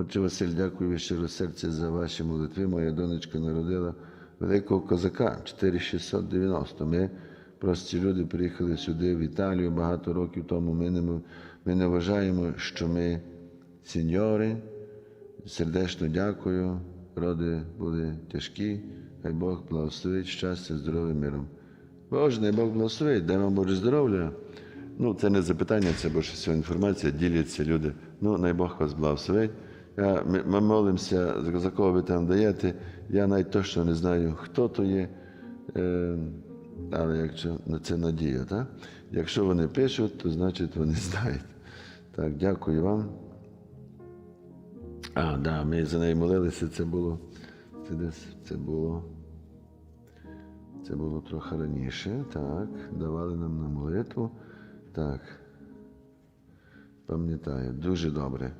Отче Василь, дякую щиро серця за ваші молитви. Моя донечка народила великого козака 4690. Ми, прості люди, приїхали сюди, в Італію багато років тому. Ми не, ми не вважаємо, що ми сеньори. Сердечно дякую. Роди були тяжкі. Хай Бог благословить щастя, здоров'я, миром. Боже, не Бог благословить, дай вам Боже здоров'я. Ну, це не запитання, це більше всього інформація, діляться люди. Ну, най Бог вас благословить. Я, ми, ми молимося, за- кого ви там даєте. Я навіть точно не знаю, хто то є. Е, але якщо це надія, так? Якщо вони пишуть, то значить вони знають. Так, дякую вам. А, да, ми за неї молилися, це було. Це десь це було. Це було трохи раніше. Так, давали нам на молитву. Так. Пам'ятаю, дуже добре.